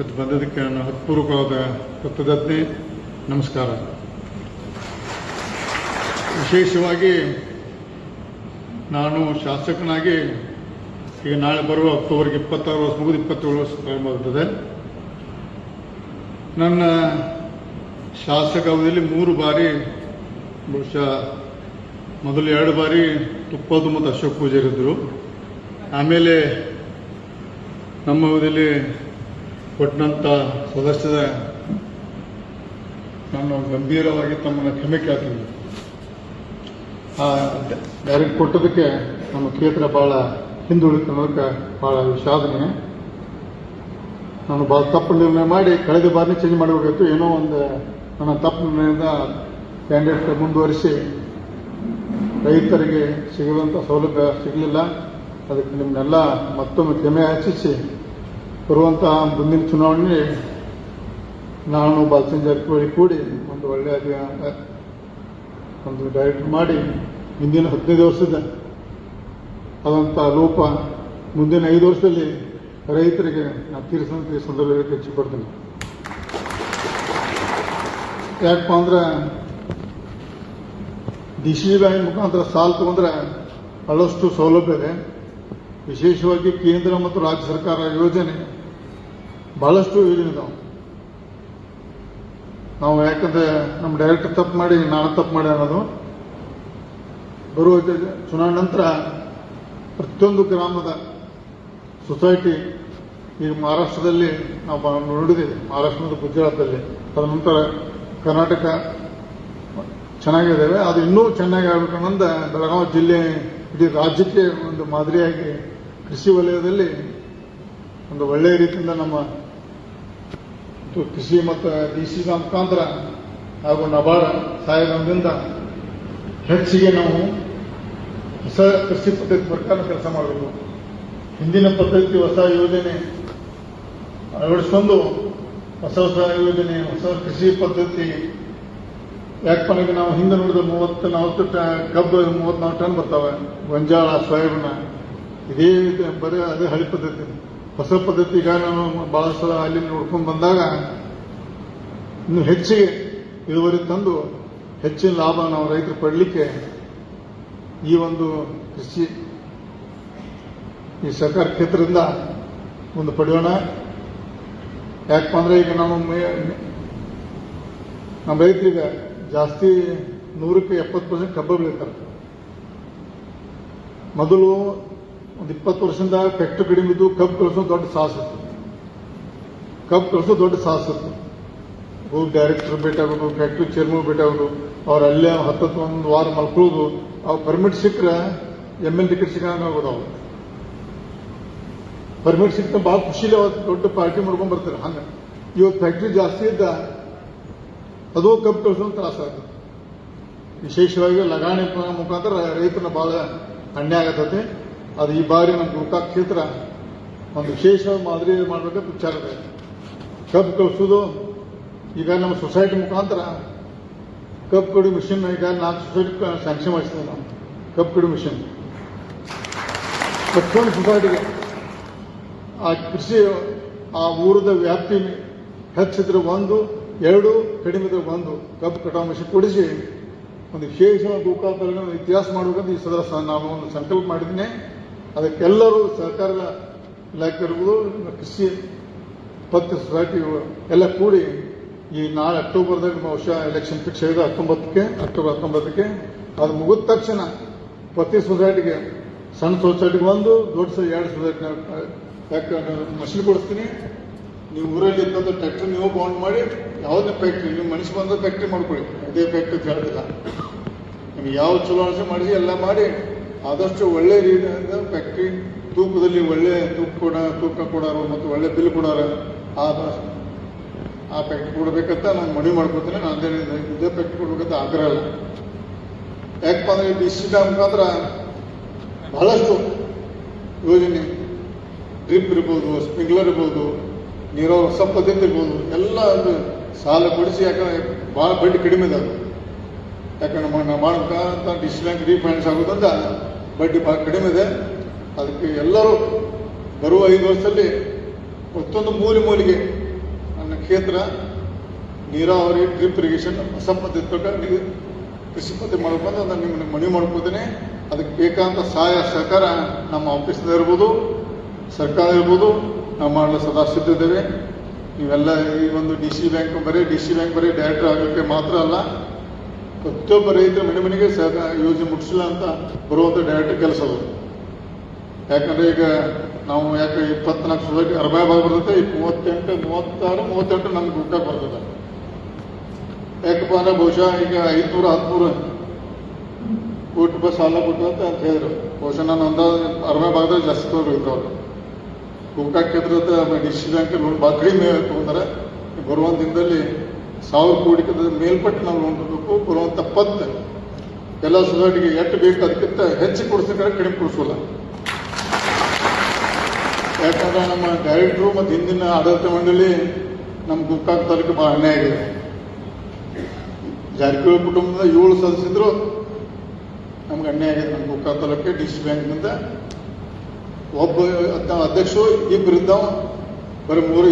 ಇವತ್ತು ಬಂದದಕ್ಕೆ ನನ್ನ ಹತ್ಪೂರ್ವಕವಾದ ಕೃತಜ್ಞತೆ, ನಮಸ್ಕಾರ. ವಿಶೇಷವಾಗಿ ನಾನು ಶಾಸಕನಾಗಿ ಈಗ ನಾಳೆ ಬರುವ ಅಕ್ಟೋಬರ್ಗೆ ಇಪ್ಪತ್ತಾರು ವರ್ಷ ಮುಗಿದು ಇಪ್ಪತ್ತೇಳು ವರ್ಷ ಪ್ರಾರಂಭ ಆಗುತ್ತದೆ ನನ್ನ ಶಾಸಕ ಅವಧಿಯಲ್ಲಿ ಮೂರು ಬಾರಿ, ಬಹುಶಃ ಮೊದಲು ಎರಡು ಬಾರಿ ತುಪ್ಪದ ಮತ್ತು ಅಶೋಕ್ ಪೂಜೆ ಇರಿದ್ರು. ಆಮೇಲೆ ನಮ್ಮ ಅವಧಿಯಲ್ಲಿ ಕೊಟ್ಟಂಥ ಸದಸ್ಯದ ನಾನು ಗಂಭೀರವಾಗಿ ತಮ್ಮನ್ನು ಕ್ಷಮೆ ಕೇಳ್ತೀನಿ. ಆ ಡೈರೆಕ್ಟ್ ಕೊಟ್ಟದಕ್ಕೆ ನಮ್ಮ ಕ್ಷೇತ್ರ ಭಾಳ ಹಿಂದುಳಿತನೋದಕ್ಕೆ ಭಾಳ ವಿಷಾದನೆ. ನಾನು ಭಾಳ ತಪ್ಪು ನಿರ್ಣಯ ಮಾಡಿ ಕಳೆದ ಬಾರಿ ಚೇಂಜ್ ಮಾಡಬೇಕಾಯ್ತು ಏನೋ ಒಂದು ನನ್ನ ತಪ್ಪು ನಿರ್ಣಯದ ಕ್ಯಾಂಡಿಡೇಟ್ ಮುಂದುವರಿಸಿ ರೈತರಿಗೆ ಸಿಗುವಂಥ ಸೌಲಭ್ಯ ಸಿಗಲಿಲ್ಲ. ಅದಕ್ಕೆ ನಿಮ್ಮನ್ನೆಲ್ಲ ಮತ್ತೊಮ್ಮೆ ಕ್ಷಮೆ ಯಾಚಿಸಿ ಬರುವಂತಹ ಮುಂದಿನ ಚುನಾವಣೆ ನಾನು ಬಾಲಚಂದ್ರ ಜಾರಕಿಹೊಳಿ ಕೂಡಿ ಒಂದು ಒಳ್ಳೆಯ ಒಂದು ಡೈರೆಕ್ಟ್ ಮಾಡಿ ಹಿಂದಿನ ಹದಿನೈದು ವರ್ಷದ ಆದಂಥ ಲೋಪ ಮುಂದಿನ ಐದು ವರ್ಷದಲ್ಲಿ ರೈತರಿಗೆ ನಾನು ತೀರಿಸುವಂಥ ಈ ಸಂದರ್ಭದಲ್ಲಿ ಹೆಚ್ಚು ಪಡ್ತೀನಿ ಯಾಕಪ್ಪ ಅಂದ್ರೆ ಡಿ ಸಿ ಬ್ಯಾಂಕ್ ಮುಖಾಂತರ ಸಾಲ ತಗೊಂಡ್ರೆ ಬಹಳಷ್ಟು ಸೌಲಭ್ಯ ಇದೆ. ವಿಶೇಷವಾಗಿ ಕೇಂದ್ರ ಮತ್ತು ರಾಜ್ಯ ಸರ್ಕಾರ ಯೋಜನೆ ಯೋಜನೆ ಇದಾವೆ ನಾವು. ಯಾಕಂದ್ರೆ ನಮ್ಮ ಡೈರೆಕ್ಟರ್ ತಪ್ಪು ಮಾಡಿ, ನಾನು ತಪ್ಪು ಮಾಡಿ ಅನ್ನೋದು ಬರುವ ಚುನಾವಣೆ ನಂತರ ಪ್ರತಿಯೊಂದು ಗ್ರಾಮದ ಸೊಸೈಟಿ ಈಗ ಮಹಾರಾಷ್ಟ್ರದಲ್ಲಿ ನಾವು ನೋಡಿದ್ದೀವಿ. ಮಹಾರಾಷ್ಟ್ರ ಮತ್ತು ಗುಜರಾತಲ್ಲಿ, ತದನಂತರ ಕರ್ನಾಟಕ ಚೆನ್ನಾಗಿದ್ದಾವೆ. ಅದು ಇನ್ನೂ ಚೆನ್ನಾಗಿ ಆಗ್ಬೇಕನ್ನೊಂದ ಬೆಳಗಾವಿ ಜಿಲ್ಲೆ ಇಡೀ ರಾಜ್ಯಕ್ಕೆ ಒಂದು ಮಾದರಿಯಾಗಿ ಕೃಷಿ ವಲಯದಲ್ಲಿ ಒಂದು ಒಳ್ಳೆಯ ರೀತಿಯಿಂದ ನಮ್ಮ ಕೃಷಿ ಮತ್ತು ಡಿ ಸಿ ಮುಖಾಂತರ ಹಾಗೂ ನಬಾರ ಸಹಾಯದಿಂದ ಹೆಚ್ಚಿಗೆ ನಾವು ಹೊಸ ಕೃಷಿ ಪದ್ಧತಿ ಪ್ರಕಾರ ಕೆಲಸ ಮಾಡಬೇಕು. ಹಿಂದಿನ ಪದ್ಧತಿ ಹೊಸ ಯೋಜನೆ ಅಳವಡಿಸ್ಕೊಂಡು ಹೊಸ ಹೊಸ ಯೋಜನೆ, ಹೊಸ ಕೃಷಿ ಪದ್ಧತಿ ಯಾಕಪ್ಪ ನಾವು ಹಿಂದೆ ನೋಡಿದ ಮೂವತ್ತು ನಲವತ್ತು ಟ ಕಬ್ಬು ಮೂವತ್ತ್ನಾಲ್ಕು ಟನ್ ಬರ್ತಾವೆ. ಗೊಂಜಾಳ, ಸೋಯಾಬೀನ, ಇದೇ ರೀತಿ ಬರೀ ಅದೇ ಹಳಿ ಪದ್ಧತಿ. ಹೊಸ ಪದ್ಧತಿ ಈಗ ನಾನು ಬಹಳಷ್ಟು ಸಲ ಅಲ್ಲಿ ನೋಡ್ಕೊಂಡು ಬಂದಾಗ ಇನ್ನು ಹೆಚ್ಚಿಗೆ ಇಳುವರಿ ತಂದು ಹೆಚ್ಚಿನ ಲಾಭ ನಾವು ರೈತರು ಪಡಲಿಕ್ಕೆ ಈ ಒಂದು ಕೃಷಿ, ಈ ಸರ್ಕಾರ ಕ್ಷೇತ್ರದಿಂದ ಒಂದು ಪಡೆಯೋಣ. ಯಾಕಪ್ಪ ಅಂದ್ರೆ ಈಗ ನಾವು ನಮ್ಮ ರೈತರಿಗೆ ಜಾಸ್ತಿ ನೂರಕ್ಕೆ ಎಪ್ಪತ್ತು ಪರ್ಸೆಂಟ್ ಕಬ್ಬು ಬೆಳೀತಾರೆ ಮೊದಲು ಒಂದು ಇಪ್ಪತ್ತು ವರ್ಷದಿಂದ ಫ್ಯಾಕ್ಟ್ರಿ ಕಡಿಮೆ ಇದ್ದು ಕಬ್ಬು ಕಳಿಸೋ ದೊಡ್ಡ ಸಾಹಸಿತ್ತು ಕಬ್ಬು ಕಳಿಸೋ ದೊಡ್ಡ ಸಾಹಸಿತ್ತು ಹೋಗಿ ಡೈರೆಕ್ಟರ್ ಭೇಟಿ ಫ್ಯಾಕ್ಟ್ರಿ ಚೇರ್ಮನ್ ಭೇಟಿ ಅವ್ರು ಅಲ್ಲೇ ಹತ್ತತ್ತು ಒಂದು ವಾರ ಮಲ್ಕೊಳ್ಳೋದು, ಅವ್ರು ಪರ್ಮಿಟ್ ಸಿಕ್ಕರೆ ಎಂ ಎಲ್ ಟಿಕೆಟ್ ಸಿಕ್ಕ ಆಗೋದು ಅವ್ರು. ಪರ್ಮಿಟ್ ಸಿಕ್ಕ ಭಾಳ ಖುಷಿಲಿ ಅವತ್ತು ದೊಡ್ಡ ಪಾರ್ಟಿ ಮಾಡ್ಕೊಂಡ್ ಬರ್ತಾರೆ. ಹಂಗೆ. ಇವತ್ತು ಫ್ಯಾಕ್ಟ್ರಿ ಜಾಸ್ತಿ ಇದ್ದ ಅದು ಕಬ್ಬು ಕಳಿಸೋದು ತ್ರಾಸ ಆಗುತ್ತೆ ವಿಶೇಷವಾಗಿ ಲಗಾಣಿ ಮುಖಾಂತರ ರೈತನ ಭಾಳ ಅನ್ಯಾಯ ಆಗತೈತಿ. ಅದು ಈ ಬಾರಿ ನಮ್ಮ ಗೋಕಾಕ್ ಕ್ಷೇತ್ರ ಒಂದು ವಿಶೇಷ ಮಾದರಿ ಮಾಡಬೇಕಂತ ವಿಚಾರ ಇದೆ. ಕಬ್ಬು ಕಳಿಸೋದು, ಈಗ ನಮ್ಮ ಸೊಸೈಟಿ ಮುಖಾಂತರ ಕಬ್ಬು ಕಡಿ ಮಿಷನ್, ಈಗ ನಾಲ್ಕು ಸೊಸೈಟಿ ಸ್ಯಾಂಕ್ಷನ್ ಮಾಡಿಸಿದೆ ನಾವು. ಕಬ್ಬು ಕಡಿ ಮಿಷನ್. ಪ್ರತಿಯೊಂದು ಸೊಸೈಟಿಗೆ ಆ ಕೃಷಿ, ಆ ಊರದ ವ್ಯಾಪ್ತಿ ಹೆಚ್ಚಿದ್ರೆ ಒಂದು, ಎರಡು, ಕಡಿಮೆ ಇದ್ರೆ ಒಂದು. ಕಬ್ಬು ಕಟಾವು ಮಿಷನ್ ಕೊಡಿಸಿ ಒಂದು ವಿಶೇಷ ಒಂದು ಇತಿಹಾಸ ಮಾಡಬೇಕಂತ ಈ ಸದಸ್ಯ ನಾನು ಒಂದು ಸಂಕಲ್ಪ ಮಾಡಿದ್ದೀನಿ ಅದಕ್ಕೆಲ್ಲರೂ ಸಹಕಾರ ಇಲಾಖೆ ಇರ್ಬೋದು ಕೃಷಿ ಪತ್ರ ಸೊಸೈಟಿ ಎಲ್ಲ ಕೂಡಿ ಈ ನಾಳೆ ಅಕ್ಟೋಬರ್ದಾಗ ಬಹುಶಃ ಎಲೆಕ್ಷನ್ ಫಿಕ್ಸ್ ಆಗಿದೆ, ಹತ್ತೊಂಬತ್ತಕ್ಕೆ, ಅಕ್ಟೋಬರ್ ಹತ್ತೊಂಬತ್ತಕ್ಕೆ. ಅದು ಮುಗಿದ ತಕ್ಷಣ ಪ್ರತಿ ಸೊಸೈಟಿಗೆ ಸಣ್ಣ ಸೊಸೈಟಿಗೆ ಒಂದು ದೊಡ್ಡ ಎರಡು ಸೊಸೈಟಿ ಯಾಕೆ ಮಷಿನ್ ಕೊಡಿಸ್ತೀನಿ. ನೀವು ಊರಲ್ಲಿ ಇದ್ದಂಥ ಟ್ರ್ಯಾಕ್ಟರ್ ನೀವು ಬೌಂಡ್ ಮಾಡಿ, ಯಾವುದೇ ಫ್ಯಾಕ್ಟ್ರಿ ನೀವು ಮನುಷ್ಯ ಬಂದ ಫ್ಯಾಕ್ಟ್ರಿ ಮಾಡ್ಕೊಳ್ಳಿ. ಅದೇ ಫ್ಯಾಕ್ಟ್ರಿ ಅಂತ ನೀವು ನಿಮ್ಗೆ ಯಾವ ಚಲೋ ಅನಿಸಿ ಮಾಡಿಸಿ, ಎಲ್ಲ ಮಾಡಿ. ಆದಷ್ಟು ಒಳ್ಳೆ ರೀತಿಯಿಂದ ಫ್ಯಾಕ್ಟ್ರಿ ತೂಕದಲ್ಲಿ ಒಳ್ಳೆ ತೂಕ ಕೊಡ, ತೂಕ ಕೊಡೋರು ಮತ್ತು ಒಳ್ಳೆ ಬಿಲ್ ಕೊಡೋರು ಆ ಆ ಫ್ಯಾಕ್ಟ್ರಿ ಕೊಡಬೇಕಂತ ನಾನು ಮನವಿ ಮಾಡ್ಕೊತೀನಿ. ನಾನು ಇದೇ ಫ್ಯಾಕ್ಟ್ರಿ ಕೊಡಬೇಕಂತ ಆಗ್ರಹ ಇಲ್ಲ. ಯಾಕಪ್ಪ ಅಂದ್ರೆ ಡಿ ಸಿ ಮುಖಾಂತರ ಬಹಳಷ್ಟು ಯೋಜನೆ ಡ್ರಿಪ್ ಇರ್ಬೋದು ಸ್ಪ್ರಿಂಕ್ಲರ್ ಇರ್ಬೋದು ನೀರಾವರಿ ಹೊಸ ಇರ್ಬೋದು, ಎಲ್ಲ ಒಂದು ಸಾಲ ಕೊಡಿಸಿ ಯಾಕಂದ್ರೆ ಭಾಳ ಬಡ್ಡಿ ಕಡಿಮೆ ಇದಾವೆ. ಯಾಕಂದ್ರೆ ನಾವು ಮಾಡ್ಬೇಕಂತ ಡಿಸ್ ಬ್ಯಾಂಕ್ ರೀಫೈನಾನ್ಸ್ ಆಗೋದ್ರಿಂದ ಬಡ್ಡಿ ಭಾಳ ಕಡಿಮೆ ಇದೆ. ಅದಕ್ಕೆ ಎಲ್ಲರೂ ಬರುವ ಐದು ವರ್ಷದಲ್ಲಿ ಮತ್ತೊಂದು ಮೂಲೆ ಮೂಲೆಗೆ ಕ್ಷೇತ್ರ ನೀರಾವರಿ ಡ್ರಿಪ್ ಇರಿಗೇಷನ್ ಅಸಂಬಂಧಿತ ನೀವು ಕೃಷಿ ಪದ್ಧತಿ ಮಾಡ್ಕೊಂಡು ಅದನ್ನು ನಿಮ್ಮನ್ನು ಮನವಿ ಮಾಡ್ಕೋತೀನಿ. ಅದಕ್ಕೆ ಬೇಕಾದಂಥ ಸಹಾಯ ಸಹಕಾರ ನಮ್ಮ ಆಫೀಸ್ನ ಇರ್ಬೋದು, ಸರ್ಕಾರ ಇರ್ಬೋದು, ನಾವು ಮಾಡಲು ಸದಾ ಸಿದ್ಧಿದ್ದೇವೆ ನೀವೆಲ್ಲ ಈ ಒಂದು ಡಿ ಸಿ ಬ್ಯಾಂಕ್ ಬರೀ ಡಿ ಸಿ ಬ್ಯಾಂಕ್ ಬರೀ ಡೈರೆಕ್ಟರ್ ಆಗಲಿಕ್ಕೆ ಮಾತ್ರ ಅಲ್ಲ ಪ್ರತಿಯೊಬ್ಬ ರೈತರ ಮನೆ ಮನೆಗೆ ಸಹ ಯೋಜನೆ ಮುಟ್ಟಿಸಿಲ್ಲ ಅಂತ ಬರುವಂಥ ಡೈರೆಕ್ಟ್ ಕೆಲಸ ಅದು. ಯಾಕಂದ್ರೆ ಈಗ ನಾವು ಯಾಕೆ ಇಪ್ಪತ್ನಾಲ್ಕು ಸೊಸೈಟಿ ಅರ್ಬಾಯ್ ಭಾಗ ಬರ್ತದೆ ಮೂವತ್ತೆಂಟು, ಮೂವತ್ತಾರು, ಮೂವತ್ತೆಂಟು ನಮ್ಗೆ ಊಟ ಬರ್ತದೆ. ಯಾಕಪ್ಪ ಅಂದ್ರೆ ಬಹುಶಃ ಈಗ ಐದುನೂರ, ಹದಿಮೂರು ಕೋಟಿ ರೂಪಾಯಿ ಸಾಲ ಕೊಟ್ಟು ಅಂತ ಹೇಳಿದ್ರು. ಬಹುಶಃ ನಾನು ಅಂದಾಜು ಅರ್ಬಾಯ್ ಭಾಗದಲ್ಲಿ ಜಾಸ್ತಿ ಅವರು. ಗೋಕಾಕ್ ಕ್ಷೇತ್ರದ ಡಿ ಸಿ ಬ್ಯಾಂಕ್ ಲೋನ್ ಭಾಳ ಕಡಿಮೆ ತಗೊಂತಾರೆ ಬರುವಂತ ದಿನದಲ್ಲಿ ಸಾವಿರ ಕೋಟಿ ಮೇಲ್ಪಟ್ಟು ನಾವು ಲೋನ್ ಕೊಡಬೇಕು ಪತ್ತು ಎಲ್ಲ ಸೊಸೈಟಿಗೆ ಎಷ್ಟು ಬೇಕು ಅದಕ್ಕಿಂತ ಹೆಚ್ಚು ಕೊಡಿಸ್ಬೇಕಾದ್ರೆ ಕಡಿಮೆ ಕೊಡಿಸೋಲ್ಲ. ಯಾಕಂದ್ರೆ ನಮ್ಮ ಡೈರೆಕ್ಟ್ರು ಮತ್ತು ಹಿಂದಿನ ಆಡಳಿತ ಮಂಡಳಿ ನಮ್ಮ ಗುಕ್ಕಾಕ್ ತಾಲೂಕು ಭಾಳ ಅನ್ಯಾಯ ಆಗಿದೆ. ಜಾರಕಿಹೊಳಿ ಕುಟುಂಬದ ಏಳು ಸದಸ್ಯರು ನಮ್ಗೆ ಅನ್ಯಾಯ ಆಗಿದೆ ನಮ್ಮ ಗುಕ್ಕಾಕ್ ತಾಲೂಕಿಗೆ ಡಿ ಸಿ ಬ್ಯಾಂಕ್ನಿಂದ ಒಬ್ಬ ಅಧ್ಯ- ಅಧ್ಯಕ್ಷರು ಇಬ್ಬರಿದ್ದಾವ ಬರೀ ಮೂರು